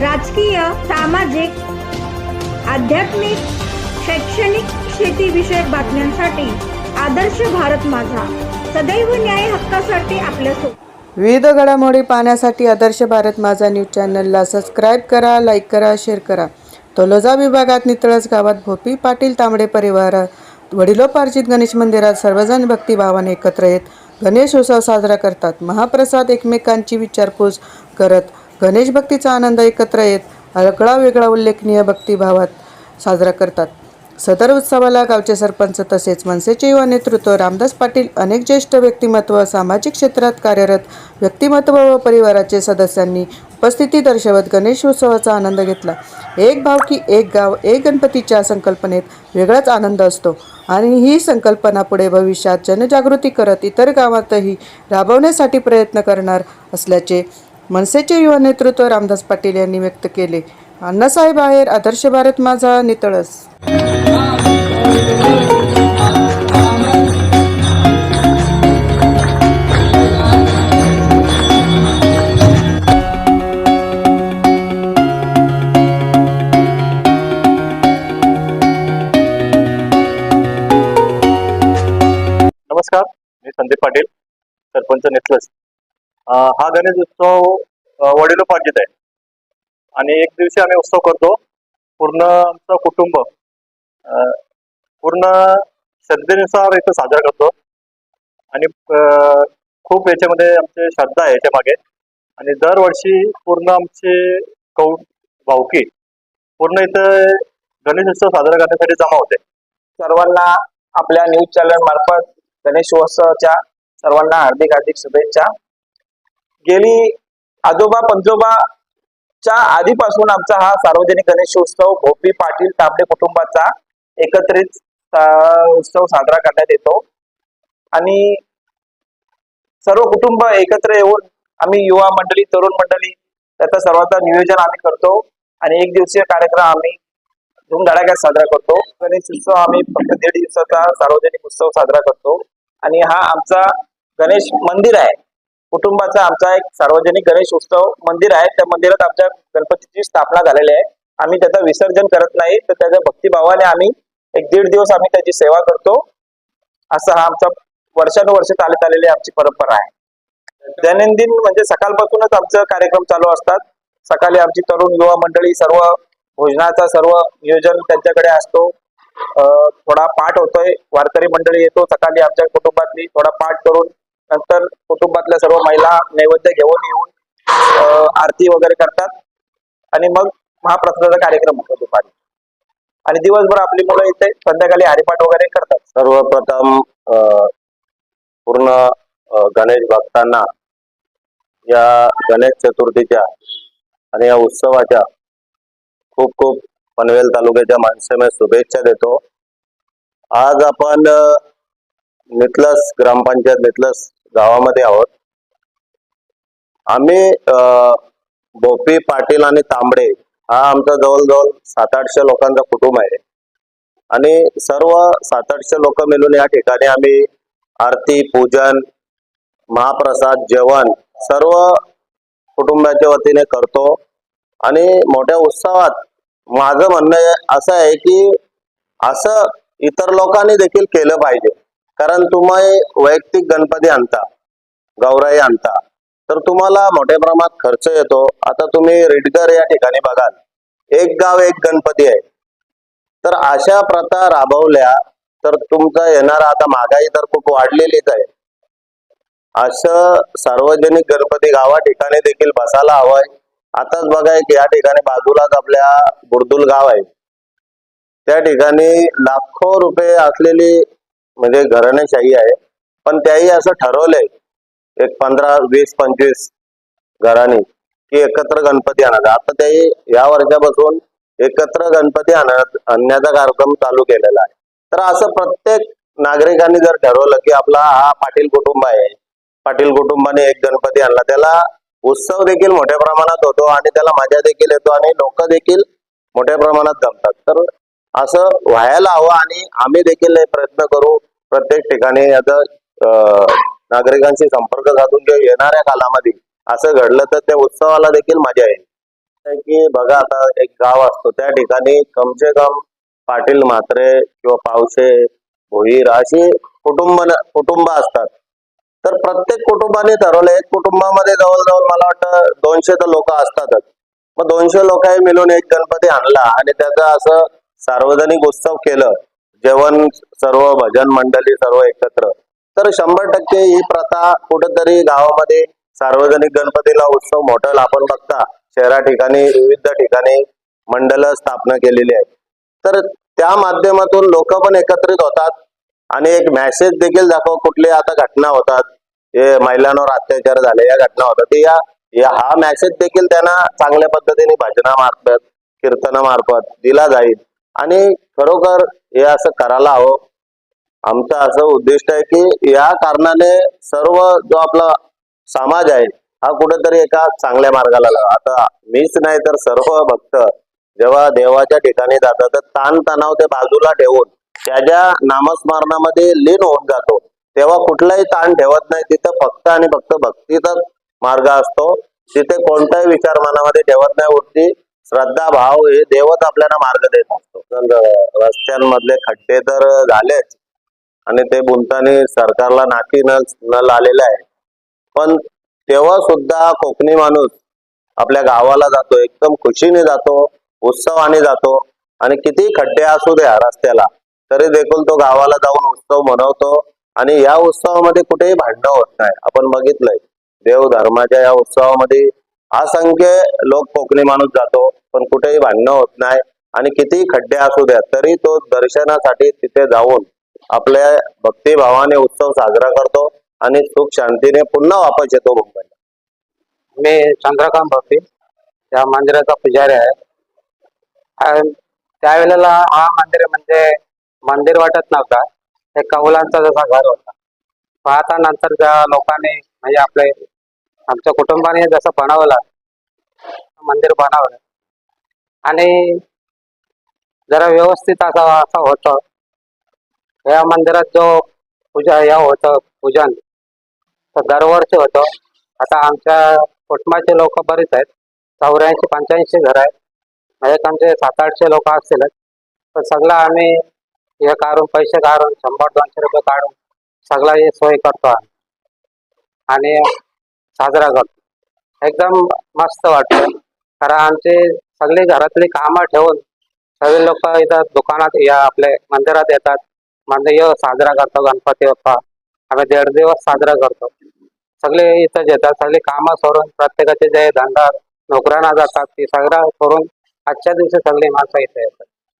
राजकीय सामाजिक आध्यात्मिक शैक्षणिक शेतीविषयक बातम्यांसाठी आदर्श भारत माझा. सदैव न्याय हक्कासाठी आपल्यासोबत विविध घडामोडी पाहण्यासाठी आदर्श भारत माझा न्यूज चॅनलला सबस्क्राईब करा लाईक करा शेअर करा. तोलोजा विभागात नितळस गावात भोपी पाटील तांबडे परिवारात वडिलोपार्जित गणेश मंदिरात सर्वजण भक्तिभावाने एकत्र येत गणेश उत्सव साजरा करतात. महाप्रसाद एकमेकांची विचारपूस करत गणेश भक्तीचा आनंद एकत्र येत आगळा वेगळा उल्लेखनीय भक्तिभावात साजरा करतात. सदर उत्सवाला गावचे सरपंच तसेच मनसेचे युवा नेतृत्व रामदास पाटील अनेक ज्येष्ठ व्यक्तिमत्व सामाजिक क्षेत्रात कार्यरत व्यक्तिमत्व व परिवाराचे सदस्यांनी उपस्थिती दर्शवत गणेश उत्सवाचा आनंद घेतला. एक भाव की एक गाव एक गणपतीच्या संकल्पनेत वेगळाच आनंद असतो. आणि ही संकल्पना पुढे भविष्यात जनजागृती करत इतर गावातही राबवण्यासाठी प्रयत्न करणार असल्याचे मनसेचे युवा नेतृत्व रामदास पाटील यांनी व्यक्त केले. अण्णासाहेब आहेर आदर्श भारत माझा नितळस. नमस्कार मी संदीप पाटील सरपंच नेतलस हा गणेश उत्सव वडिलोपार्जित आहे. आणि एक दिवशी आम्ही उत्सव करतो. पूर्ण आमचं कुटुंब पूर्ण श्रद्धेनुसार इथं साजरा करतो. आणि खूप याच्यामध्ये आमचे श्रद्धा आहे याच्या मागे. आणि दरवर्षी पूर्ण आमचे कौ भावकी पूर्ण इथं गणेश उत्सव साजरा करण्यासाठी जमा होते. सर्वांना आपल्या न्यूज चॅनल मार्फत गणेशोत्सवाच्या सर्वांना हार्दिक हार्दिक शुभेच्छा. गेली आजोबा पंजोबाच्या आधीपासून आमचा हा सार्वजनिक गणेशोत्सव भोपी पाटील तांबडे कुटुंबाचा एकत्रित उत्सव साजरा करण्यात येतो. आणि सर्व कुटुंब एकत्र येऊन आम्ही युवा मंडळी तरुण मंडळी त्याचा सर्वांचा नियोजन आम्ही करतो. आणि एक दिवसीय कार्यक्रम आम्ही धूमधडाक्यात साजरा करतो. गणेश उत्सव आम्ही फक्त दीड दिवसाचा सार्वजनिक उत्सव साजरा करतो. आणि हा आमचा गणेश मंदिर आहे. कुटुंबाचा आमचा एक सार्वजनिक गणेश उत्सव मंदिर आहे. त्या मंदिरात आमच्या गणपतीची स्थापना झालेली आहे. आम्ही त्याचं विसर्जन करत नाही. तर त्याच्या भक्तिभावाने आम्ही एक दीड दिवस आम्ही त्याची सेवा करतो. असा हा आमचा वर्षानुवर्ष चालत आलेली आमची परंपरा आहे. दैनंदिन म्हणजे सकाळपासूनच आमचं कार्यक्रम चालू असतात. सकाळी आमची तरुण युवा मंडळी सर्व भोजनाचा सर्व नियोजन त्यांच्याकडे असतो. थोडा पाठ होतोय. वारकरी मंडळी येतो सकाळी आमच्या कुटुंबातली. थोडा पाठ करून नंतर कुटुंबातल्या सर्व महिला नैवेद्य घेऊन येऊन आरती वगैरे करतात. आणि मग महाप्रसादाचा कार्यक्रम होतो दुपारी. आणि दिवसभर आपली मुलं इथे संध्याकाळी हरिपाठ वगैरे करतात. सर्वप्रथम पूर्ण गणेश भक्तांना या गणेश चतुर्थीच्या आणि या उत्सवाच्या खूप खूप पनवेल तालुक्याच्या माणसाने शुभेच्छा देतो. आज आपण अ, नितलस ग्रामपंचायत नितलस गावामध्ये आहोत. आम्ही भोपी पाटील आणि तांबडे हा आमचा जवळजवळ सात आठशे लोकांचा कुटुंब आहे. आणि सर्व सात आठशे लोक मिळून या ठिकाणी आम्ही आरती पूजन महाप्रसाद जेवण सर्व कुटुंबाच्या वतीने करतो. आणि मोठ्या उत्सवात माझं म्हणणं आहे- असं आहे की असं इतर लोकांनी देखील केलं पाहिजे. कारण तुम्ही वैयक्तिक गणपती आणता गौराई आणता तर तुम्हाला मोठ्या प्रमाणात खर्च येतो. आता तुम्ही रिडगर या ठिकाणी बघाल एक गाव एक गणपती आहे. तर अशा प्रथा राबवल्या तर तुमचा येणारा आता महागाई तर खूप वाढलेलीच आहे. असं सार्वजनिक गणपती गावा ठिकाणी देखील बसायला हवंय. आताच बघा की या ठिकाणी बाजूलाच आपल्या बुर्दुल गाव आहे. त्या ठिकाणी लाखो रुपये असलेली म्हणजे घराणेशाही आहे. पण त्याही असं ठरवलंय. एक पंधरा वीस पंचवीस घरांनी की एकत्र गणपती आणायचा. आता त्याही या वर्षापासून एकत्र गणपती आणण्याचा कार्यक्रम चालू केलेला आहे. तर असं प्रत्येक नागरिकांनी जर ठरवलं की आपला हा पाटील कुटुंब आहे पाटील कुटुंबाने एक गणपती आणला त्याला उत्सव देखील मोठ्या प्रमाणात होतो आणि त्याला मजा देखील येतो आणि लोक देखील मोठ्या प्रमाणात जमतात. तर असं व्हायला हवं आणि आम्ही देखील हे प्रयत्न करू. प्रत्येक ठिकाणी आता नागरिकांशी संपर्क साधून जे येणाऱ्या कालामध्ये असं घडलं तर त्या उत्सवाला देखील मजा येईल. की बघा आता एक गाव असतो त्या ठिकाणी कमसे कम पाटील म्हात्रे किंवा पावसे भोईर अशी कुटुंब कुटुंब असतात. तर प्रत्येक कुटुंबाने ठरवलं एक कुटुंबामध्ये जवळजवळ मला वाटतं दोनशे तर लोक असतातच. मग दोनशे लोक मिळून एक गणपती आणला आणि त्याचं असं सार्वजनिक उत्सव केलं जेवण सर्व भजन मंडळी सर्व एकत्र. तर शंभर टक्के ही प्रथा कुठेतरी गावामध्ये सार्वजनिक गणपतीला उत्सव मोठा आपण बघता शहरा ठिकाणी विविध ठिकाणी मंडळ स्थापना केलेली आहे तर त्या माध्यमातून लोक पण एकत्रित होतात आणि एक मेसेज देखील दाखव कुठली आता घटना होतात हे महिलांवर अत्याचार झाले या घटना होतात या हा मेसेज देखील त्यांना चांगल्या पद्धतीने भजना मार्फत कीर्तनामार्फत दिला जाईल. आणि खरोखर हे असं करायला हवं. आमचं असं उद्दिष्ट आहे की या कारणाने सर्व जो आपला समाज आहे हा कुठेतरी एका चांगल्या मार्गाला लागा आता मीच नाही तर सर्व भक्त जेव्हा देवाच्या ठिकाणी जातात तर ताण तणाव ते बाजूला ठेवून त्याच्या नामस्मरणामध्ये लीन होऊन जातो तेव्हा कुठलाही ताण ठेवत नाही. तिथं फक्त आणि फक्त भक्तीचाच मार्ग असतो. तिथे कोणताही विचार मनामध्ये ठेवत नाही. उठती श्रद्धा भाव हे देवच आपल्याला मार्ग देतात. रस्त्यांमधले खड्डे तर झालेच. आणि ते बोलताना सरकारला नाकी न नल आलेलं आहे. पण तेव्हा सुद्धा कोकणी माणूस आपल्या गावाला जातो एकदम खुशीने जातो उत्सवाने जातो. आणि किती खड्डे असू द्या रस्त्याला तरी देखील तो गावाला जाऊन उत्सव मनवतो. आणि या उत्सवामध्ये कुठेही भांडण होत नाही. आपण बघितलंय देव धर्माच्या या उत्सवामध्ये असंख्य लोक कोकणी माणूस जातो पण कुठेही भांडणं होत नाही. आणि किती खड्डे असू द्या तरी तो दर्शनासाठी तिथे जाऊन आपल्या भक्तिभावाने उत्सव साजरा करतो आणि सुख शांतीने पुन्हा वापस येतो मुंबईला. मी चंद्रकांत भक्ती त्या मंदिराचा पुजारी आहे. आणि त्यावेळेला हा मंदिर म्हणजे मंदिर वाटत नव्हता हे कौलांचा जसा घर होता. पाहता नंतर त्या लोकांनी म्हणजे आपले आमच्या कुटुंबाने जसं बनवलं मंदिर बनवलं. आणि जरा व्यवस्थित असावा असं होतं. या मंदिरात जो पूजा या होतं पूजन. तर दरवर्षी होतं. आता आमच्या कुटुंबाचे लोक बरेच आहेत. चौऱ्याऐंशी पंच्याऐंशी घर आहेत. म्हणजे आमचे सात आठशे लोक असतीलच तर सगळं आम्ही हे काढून पैसे काढून शंभर दोनशे रुपये काढून सगळा हे सोय करतो आम्ही. आणि साजरा करतो. एकदम मस्त वाटतं. कारण आमचे सगळे घरातली कामं ठेवून सगळे लोक इथं दुकानात या आपले मंदिरात येतात. मंदिर साजरा करतो गणपती बाप्पा. आम्ही दीड दिवस साजरा करतो. सगळे इथं येतात सगळे कामं सोडून प्रत्येकाचे जे धंदा नोकऱ्यांना जातात ते सगळं सोडून आजच्या दिवशी सगळी माणसं इथे येतात.